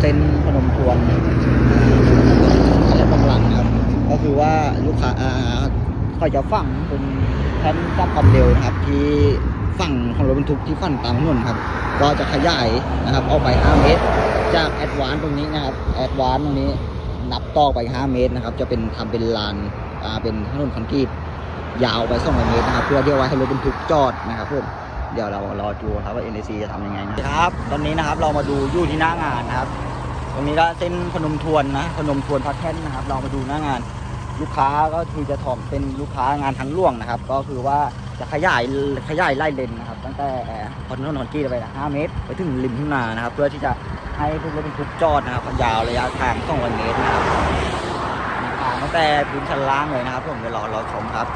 เส้นขนมทวนและกำลังครับ ก็คือว่าลูกค้าเขาจะฝังเป็นแท่นจับความเร็วนะครับ ที่ฝั่งของรถบรรทุกที่ฝั่งตามถนนครับ ก็จะขยายนะครับออกไป 5 เมตร จากแอดวานตรงนี้นะครับแอดวานตรงนี้นับต่อไป 5 เมตรนะครับ จะเป็นทำเป็นลานเป็นถนนคอนกรีตยาวไป2เมตรนะครับ เพื่อที่วไว้ให้รถบรรทุกจอดนะครับเพื่อนเดี๋ยวเรารอดูครับว่า NAC จะทำยังไงนะครับ ตอนนี้นะครับเรามาดูยู่ที่หน้างานนะครับ ตรงนี้ก็เส้นพนมทวนนะพนมทวนพระแท่นนะครับ เรามาดูหน้างาน ลูกค้าก็คือจะถอมเป็นลูกค้างานทางล่วงนะครับ ก็คือว่าจะขยายขยายไล่เลนนะครับ ตั้งแต่พอนนทนกี้ไปนะ5เมตร ไปถึงริมทุ่งนานะครับ เพื่อที่จะให้พวกรถบรรทุกจอดนะครับยาวระยะทาง200เมตรนะครับมีทางตั้งแต่พื้นชั้นล่างเลยนะครับผมเดี๋ยวรอรอชมครับ